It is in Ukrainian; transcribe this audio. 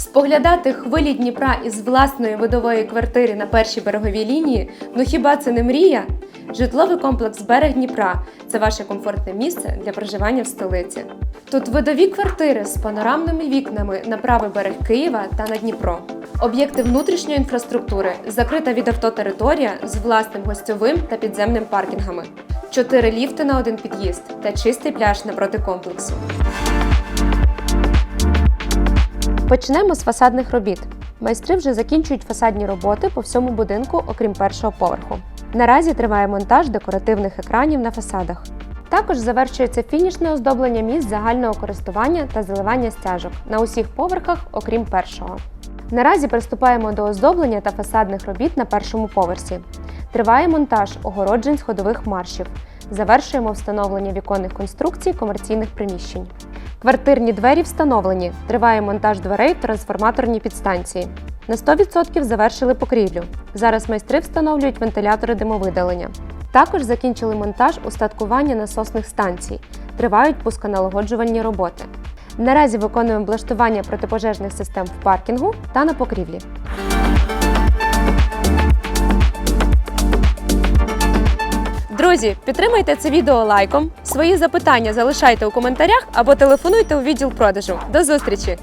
Споглядати хвилі Дніпра із власної видової квартири на першій береговій лінії ну хіба це не мрія? Житловий комплекс Берег Дніпра це ваше комфортне місце для проживання в столиці. Тут видові квартири з панорамними вікнами на правий берег Києва та на Дніпро. Об'єкти внутрішньої інфраструктури, закрита від авто територія з власним гостьовим та підземним паркінгами, чотири ліфти на один під'їзд та чистий пляж напроти комплексу. Почнемо з фасадних робіт. Майстри вже закінчують фасадні роботи по всьому будинку, окрім першого поверху. Наразі триває монтаж декоративних екранів на фасадах. Також завершується фінішне оздоблення місць загального користування та заливання стяжок на усіх поверхах, окрім першого. Наразі приступаємо до оздоблення та фасадних робіт на першому поверсі. Триває монтаж огороджень сходових маршів. Завершуємо встановлення віконних конструкцій комерційних приміщень. Квартирні двері встановлені. Триває монтаж дверей в трансформаторній підстанції. На 100% завершили покрівлю. Зараз майстри встановлюють вентилятори димовидалення. Також закінчили монтаж устаткування насосних станцій. Тривають пусконалагоджувальні роботи. Наразі виконуємо облаштування протипожежних систем в паркінгу та на покрівлі. Друзі, підтримайте це відео лайком. Свої запитання залишайте у коментарях або телефонуйте у відділ продажу. До зустрічі!